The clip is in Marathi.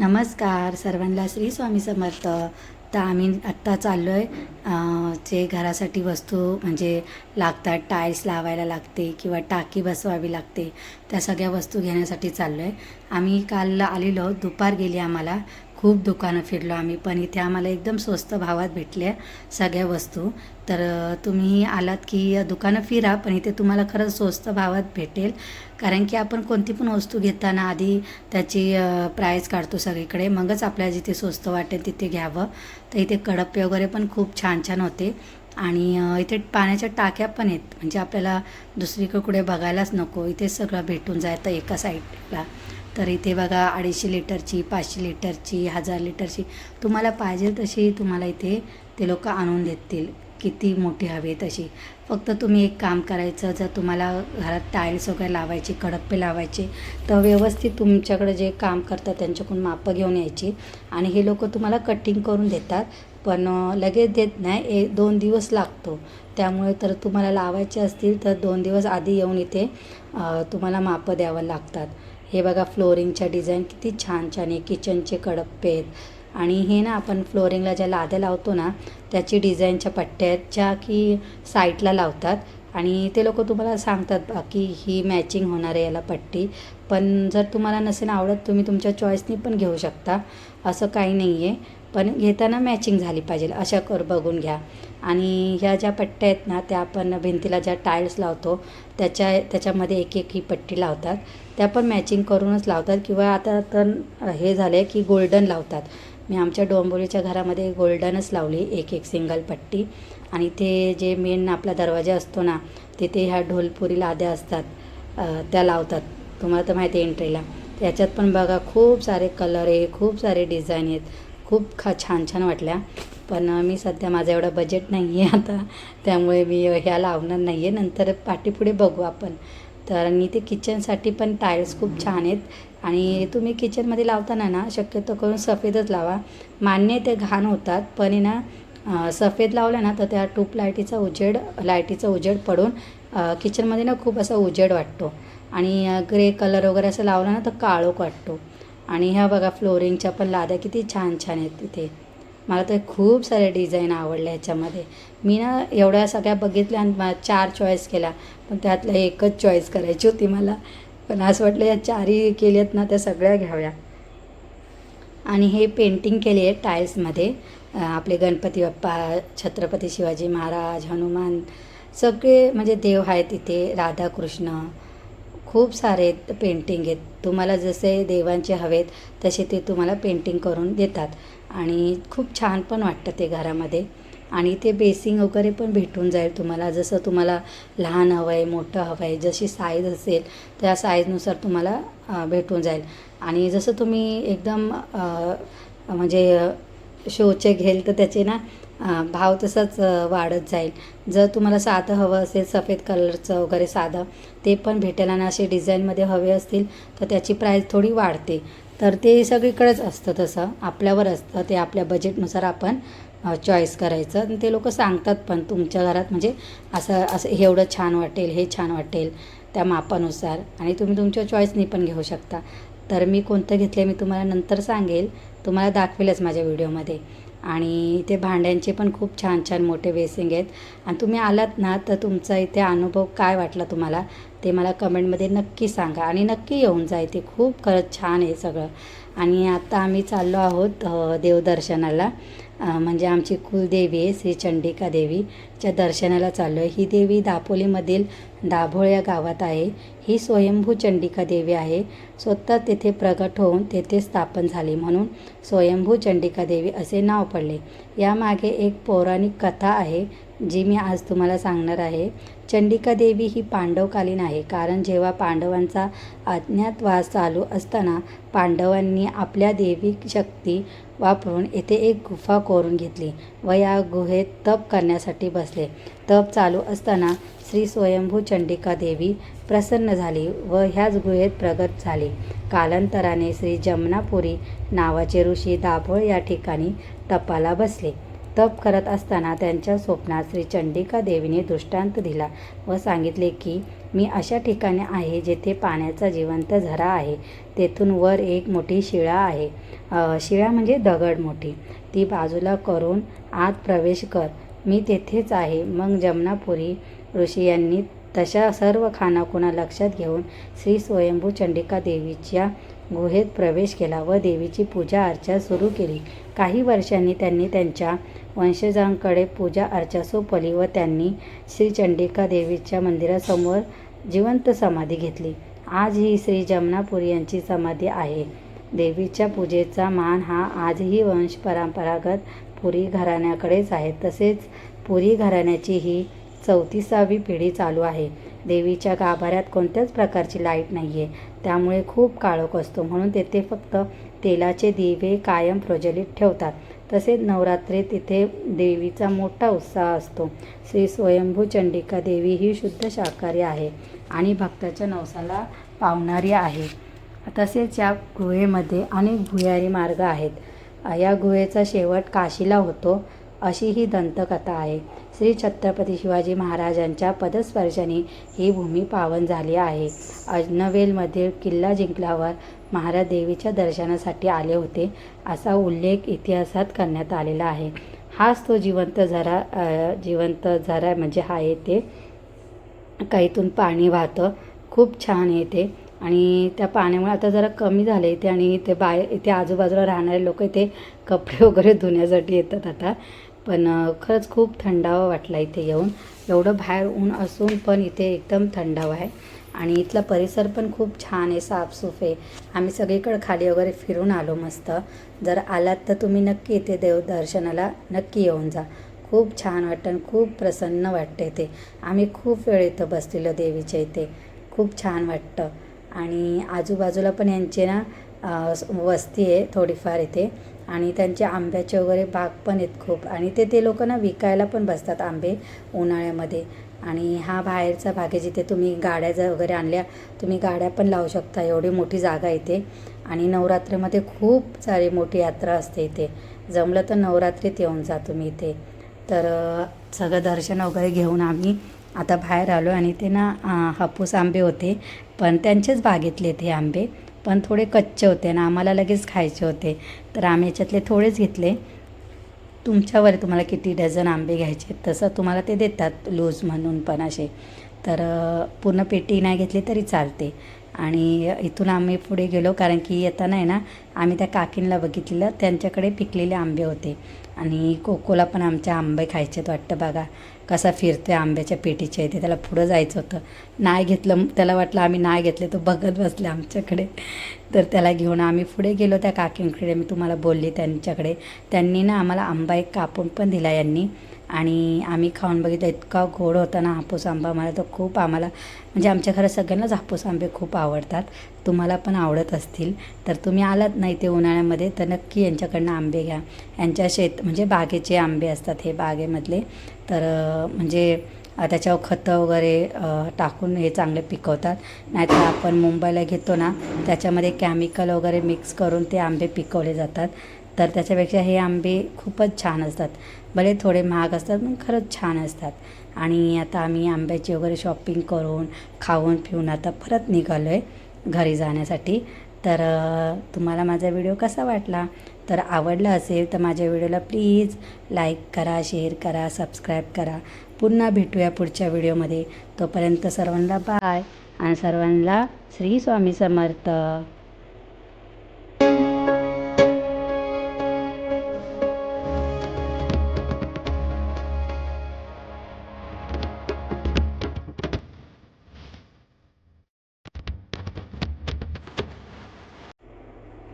नमस्कार सर्वांना श्री स्वामी समर्थ. तर आम्ही आत्ता चाललो आहे जे घरासाठी वस्तू म्हणजे लागतात टाईल्स लावायला लागते किंवा टाकी बसवावी लागते त्या सगळ्या वस्तू घेण्यासाठी चाललो आहे आम्ही काल आलेलो दुपार गेली आम्हाला. खूप दुकानं फिरलो आम्ही पण इथे आम्हाला एकदम स्वस्त भावात भेटल्या सगळ्या वस्तू. तर तुम्ही आलात की दुकानं फिरा पण इथे तुम्हाला खरंच स्वस्त भावात भेटेल. कारण की आपण कोणती पण वस्तू घेताना आधी त्याची प्राईस काढतो सगळीकडे. मगच आपल्याला जिथे स्वस्त वाटेल तिथे घ्यावं. तर इथे कडप्पे वगैरे पण खूप छान छान होते. आणि इथे पाण्याच्या टाक्या पण आहेत. म्हणजे आपल्याला दुसरीकडे कुठे बघायलाच नको. इथे सगळं भेटून जायचं एका साईडला तर इथे बघा अडीचशे लिटरची पाचशे लिटरची हजार लिटरची. तुम्हाला पाहिजे तशी तुम्हाला इथे ते लोक आणून देतील. किती मोठी हवी आहे तशी. फक्त तुम्ही एक काम करायचं जर तुम्हाला घरात टाईल्स वगैरे लावायचे कडप्पे लावायचे तर व्यवस्थित तुमच्याकडे जे काम करतात त्यांच्याकडून मापं घेऊन यायची. आणि हे लोक तुम्हाला कटिंग करून देतात. पण लगेच देत नाही ए दोन दिवस लागतो. त्यामुळे तर तुम्हाला लावायचे असतील तर दोन दिवस आधी येऊन इथे तुम्हाला मापं द्यावं लागतात. हे बघा फ्लोरिंगच्या डिझाईन किती छान छान आहे. किचनचे कडप्पे आहेत. आणि हे ना आपण फ्लोरिंगला ज्या लाद्या लावतो ना त्याची डिझाईनच्या पट्ट्या आहेत ज्या की साईडला लावतात. आणि ते लोक तुम्हाला सांगतात की ही मॅचिंग होणार आहे याला पट्टी. पण जर तुम्हाला नसेल आवडत तुम्ही तुमच्या चॉईसनी पण घेऊ शकता. असं काही नाही आहे पण घेताना मॅचिंग झाली पाहिजे. अशा कर बघून घ्या. आणि ह्या ज्या पट्ट्या आहेत ना त्या आपण भिंतीला ज्या टाईल्स लावतो त्याच्या त्याच्यामध्ये एक एक ही पट्टी लावतात. त्या पण मॅचिंग करूनच लावतात किंवा आता तर हे झालं आहे की गोल्डन लावतात. मी आमच्या डोंबोलीच्या घरामध्ये गोल्डनच लावली एक एक सिंगल पट्टी. आणि ते जे मेन आपला दरवाजा असतो ना तिथे ह्या ढोलपुरी लाद्या असतात. त्या लावतात. तुम्हाला तर माहिती आहे एंट्रीला त्याच्यात पण बघा खूप सारे कलर आहे खूप सारे डिझाईन आहेत. खूप खा छान छान वाटल्या. पण मी सध्या माझं एवढं बजेट नाही आहे आता. त्यामुळे मी ह्या लावणार नाही आहे नंतर पाठीपुढे बघू आपण. तर आणि ते किचनसाठी पण टाईल्स खूप छान आहेत. आणि तुम्ही किचनमध्ये लावताना ना शक्यतो करून सफेदच लावा. मान्य ते घाण होतात पण आहे ना सफेद लावलं ना तर त्या ट्यूब लाईटीचा उजेड लाईटीचा उजेड पडून किचनमध्ये ना खूप असा उजेड वाटतो. आणि ग्रे कलर वगैरे असं लावला ना तर काळोख वाटतो. आणि ह्या बघा फ्लोरिंगच्या पण लाद्या किती छान छान आहेत तिथे. मला तर खूप सारे डिझाईन आवडल्या ह्याच्यामध्ये. मी ना एवढ्या सगळ्या बघितल्या आणि चार चॉईस केल्या पण त्यातल्या एकच चॉईस करायची होती मला. पण असं वाटलं या चारही केल्यात ना त्या सगळ्या घ्याव्या. आणि हे पेंटिंग केली आहे टाईल्समध्ये आपले गणपती बाप्पा छत्रपती शिवाजी महाराज हनुमान सगळे म्हणजे देव आहेत तिथे राधाकृष्ण खूप सारे पेंटिंग आहेत. तुम्हाला जसे देवांचे हवेत तसे ते तुम्हाला पेंटिंग करून देतात. आणि खूप छान पण वाटतं ते घरामध्ये. आणि ते बेसिंग वगैरे पण भेटून जाईल तुम्हाला. जसं तुम्हाला लहान हवं आहे मोठं हवं आहे जशी साईज असेल त्या साईजनुसार तुम्हाला भेटून जाईल. आणि जसं तुम्ही एकदम म्हणजे शोचे घेल तर त्याचे ना भाव तसाच वाढत जाईल. जर तुम्हाला साधं हवं असेल सफेद कलरचं वगैरे साधं ते पण भेटेल आणि असे डिझाईनमध्ये हवे असतील तर त्याची प्राईस थोडी वाढते. तर ते सगळीकडेच असतं तसं. आपल्यावर असतं ते आपल्या बजेटनुसार आपण चॉईस करायचं. आणि ते लोक सांगतात पण तुमच्या घरात म्हणजे असं असं हे एवढं छान वाटेल हे छान वाटेल त्या मापानुसार. आणि तुम्ही तुमच्या चॉईसनी पण घेऊ शकता. तर मी कोणतं घेतलं मी तुम्हाला नंतर सांगेल. तुम्हाला दाखवेलच माझ्या व्हिडिओमध्ये आणि इथे भांड्यांचे पण खूप छान छान मोठे बेसिंग आहेत. आणि तुम्ही आलात ना तर तुमचा इथे अनुभव काय वाटला तुम्हाला ते मला कमेंटमध्ये नक्की सांगा. आणि नक्की येऊन जा इथे खूप खरंच छान आहे सगळं. आणि आता आम्ही चाललो आहोत देवदर्शनाला. म्हणजे आमची कुलदेवी आहे श्री चंडिका देवीच्या दर्शनाला चाललो आहे ही देवी दापोलीमधील दाभोळ या गावात आहे. ही स्वयंभू चंडिका देवी आहे. स्वतः तेथे प्रगट होऊन तेथे स्थापन झाली म्हणून स्वयंभू चंडिका देवी असे नाव पडले. यामागे एक पौराणिक कथा आहे जी मी आज तुम्हाला सांगणार आहे. चंडिका देवी ही पांडवकालीन आहे कारण जेव्हा पांडवांचा अज्ञातवास चालू असताना पांडवांनी आपल्या देवी शक्ती वापरून येथे एक गुफा कोरून घेतली व या गुहेत तप करण्यासाठी बसले. तप चालू असताना श्री स्वयंभू चंडिका देवी प्रसन्न झाली व ह्याच गुहेत प्रगत झाली. कालांतराने श्री जमनापुरी नावाचे ऋषी दाभोळ या ठिकाणी तपाला बसले. तप करत असताना त्यांच्या स्वप्नात श्री चंडिका देवीने दृष्टांत दिला व सांगितले की मी अशा ठिकाणी आहे जेथे पाण्याचा जिवंत झरा आहे. तेथून वर एक मोठी शिळा आहे. शिळा म्हणजे दगड मोठी. ती बाजूला करून आत प्रवेश कर. मी तेथेच आहे. मग जमनापुरी ऋषी यांनी तशा सर्व खानाखुणा लक्षात घेऊन श्री स्वयंभू चंडिका देवीच्या गुहेत प्रवेश केला व देवीची पूजा अर्चा सुरू केली. काही वर्षांनी त्यांनी त्यांच्या वंशजांकडे पूजा अर्चा सोपली व त्यांनी श्री चंडिका देवीच्या मंदिरासमोर जिवंत समाधी घेतली. आज ही श्री जमनापुरी यांची समाधी आहे. देवीच्या पूजेचा मान हा आजही वंश परंपरागत पुरी घराण्याकडेच आहे. तसेच पुरी घराण्याची ही चौतीसावी पिढी चालू आहे. देवीच्या गाभाऱ्यात कोणत्याच प्रकारची लाइट नाही आहे त्यामुळे खूप काळोख असतो. म्हणून तेथे फक्त तेलाचे दिवे कायम प्रज्वलित ठेवतात. तसेच नवरात्री तिथे देवीचा मोठा उत्साह असतो. श्री स्वयंभू चंडिका देवी ही शुद्ध शाकाहारी आहे आणि भक्ताच्या नवसाला पावणारी आहे. तसेच या गुहेमध्ये अनेक भुयारी मार्ग आहेत. या गुहेचा शेवट काशीला होतो. अशी ही दंतकथा आहे. श्री छत्रपती शिवाजी महाराजांच्या पदस्पर्शाने ही भूमी पावन झाली आहे. अजनवेलमधील किल्ला जिंकल्यावर महाराज देवीच्या दर्शनासाठी आले होते असा उल्लेख इतिहासात करण्यात आलेला आहे. हाच तो जिवंत झरा जिवंत झरा म्हणजे हा येते काहीतून पाणी वाहतं. खूप छान येते आणि त्या पाण्यामुळे आता जरा कमी झालं इथे आणि इथे बाय इथे आजूबाजूला राहणारे लोक इथे कपडे वगैरे धुण्यासाठी येतात आता. पण खरंच खूप थंडावा वाटला इथे येऊन. एवढं बाहेर ऊन असून पण इथे एकदम थंडावा आहे. आणि इथला परिसर पण खूप छान आहे साफसूफ आहे. आम्ही सगळीकडे खाली वगैरे फिरून आलो मस्त. जर आलात तर तुम्ही नक्की इथे देव दर्शनाला नक्की येऊन जा. खूप छान वाटतं आणि खूप प्रसन्न वाटतं इथे. आम्ही खूप वेळ इथं बसलेलो देवीच्या इथे. खूप छान वाटतं. आणि आजूबाजूला पण यांचे ना वस्ती आहे थोडीफार इथे. आणि त्यांचे आंब्याचे वगैरे बाग पण आहेत खूप. आणि ते ते लोक ना विकायला पण बसतात आंबे उन्हाळ्यामध्ये. आणि हा बाहेरचा भाग आहे जिथे तुम्ही गाड्या जर वगैरे आणल्या तुम्ही गाड्या पण लावू शकता. एवढी मोठी जागा इथे. आणि नवरात्रीमध्ये खूप सारी मोठी यात्रा असते इथे. जमलं तर नवरात्रीत येऊन जा तुम्ही इथे. तर सगळं दर्शन वगैरे घेऊन आम्ही आता बाहेर आलो. आणि ते ना हापूस आंबे होते. पण त्यांचेच बागेतले ते आंबे. पण थोडे कच्चे होते ना आम्हाला लगेच खायचे होते. तर आम्ही याच्यातले थोडेच घेतले. तुमच्यावर तुम्हाला किती डझन आंबे घ्यायचे तसं तुम्हाला ते देतात लूज म्हणून पण असे. तर पूर्ण पेटी नाही घेतली तरी चालते. आणि इथून आम्ही पुढे गेलो कारण की येताना आहे ना आम्ही त्या काकींना बघितलेलं त्यांच्याकडे पिकलेले आंबे होते. आणि कोकोला पण आमच्या आंबे खायचे वाटतं बघा. कसा फिरतोय आंब्याच्या पेटीच्या इथे. त्याला पुढं जायचं होतं. नाही घेतलं त्याला वाटलं आम्ही नाही घेतले तो बघत बसले आमच्याकडे. तर त्याला घेऊन आम्ही पुढे गेलो त्या काकींकडे. मी तुम्हाला बोलली त्यांच्याकडे. त्यांनी ना आम्हाला आंबा एक कापून पण दिला यांनी. आणि आम्ही खाऊन बघितलं इतका गोड होता ना हापूस आंबा. मला तर खूप आम्हाला म्हणजे आमच्या घरात सगळ्यांनाच हापूस आंबे खूप आवडतात. तुम्हाला पण आवडत असतील. तर तुम्ही आलात नाही ते उन्हाळ्यामध्ये तर नक्की यांच्याकडनं आंबे घ्या. यांच्या शेत म्हणजे बागेचे आंबे असतात हे बागेमधले. तर म्हणजे त्याच्यावर खतं वगैरे टाकून हे चांगले पिकवतात. नाहीतर आपण मुंबईला घेतो ना त्याच्यामध्ये केमिकल वगैरे मिक्स करून ते आंबे पिकवले जातात. तर त्याच्यापेक्षा हे आंबे खूपच छान असतात. भले थोडे महाग असतात पण खरंच छान असतात. आणि आता आम्ही आंब्याची वगैरे शॉपिंग करून खाऊन पिऊन आता परत निघालो आहे घरी जाण्यासाठी. तर तुम्हाला माझा व्हिडिओ कसा वाटला? तर आवडला असेल तर माझ्या व्हिडिओला प्लीज लाईक करा शेअर करा सबस्क्राईब करा. पुन्हा भेटूया पुढच्या व्हिडिओमध्ये. तोपर्यंत सर्वांना बाय आणि सर्वांना श्री स्वामी समर्थ.